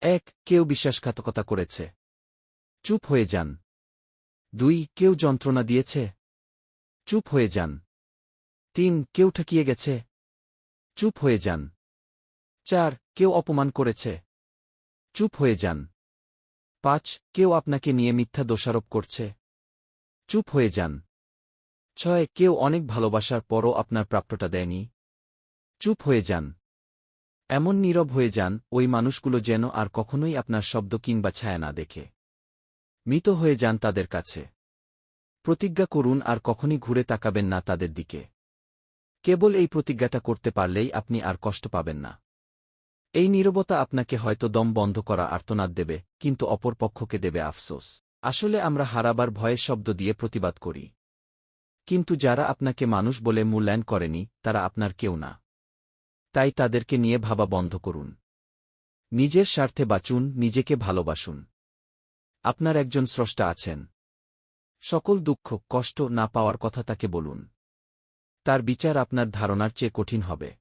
এক, কেউ বিশ্বাসঘাতকতা করেছে। চুপ হয়ে যান। দুই, কেউ যন্ত্রণা দিয়েছে। চুপ হয়ে যান। তিন, কেউ ঠকিয়ে গেছে। চুপ হয়ে যান। চার, কেউ অপমান করেছে। চুপ হয়ে যান। পাঁচ, কেউ আপনাকে নিয়ে মিথ্যা দোষারোপ করছে। চুপ হয়ে যান। ছয়, কেউ অনেক ভালোবাসার পরও আপনার প্রাপ্যটা দেয়নি। চুপ হয়ে যান। এমন নীরব হয়ে যান, ওই মানুষগুলো যেন আর কখনোই আপনার শব্দ কিংবা ছায়া না দেখে। মৃত হয়ে যান তাদের কাছে। প্রতিজ্ঞা করুন, আর কখনই ঘুরে তাকাবেন না তাদের দিকে। কেবল এই প্রতিজ্ঞাটা করতে পারলেই আপনি আর কষ্ট পাবেন না। এই নীরবতা আপনাকে হয়তো দম বন্ধ করা আর্তনাদ দেবে, কিন্তু অপর পক্ষকে দেবে আফসোস। আসলে আমরা হারাবার ভয়ের শব্দ দিয়ে প্রতিবাদ করি। কিন্তু যারা আপনাকে মানুষ বলে মূল্যায়ন করেনি, তারা আপনার কেউ না। তাই তাদেরকে নিয়ে ভাবা বন্ধ করুন। নিজের স্বার্থে বাঁচুন, নিজেকে ভালোবাসুন। আপনার একজন স্রষ্টা আছেন। সকল দুঃখ, কষ্ট না পাওয়ার কথা তাকে বলুন। তার বিচার আপনার ধারণার চেয়ে কঠিন হবে।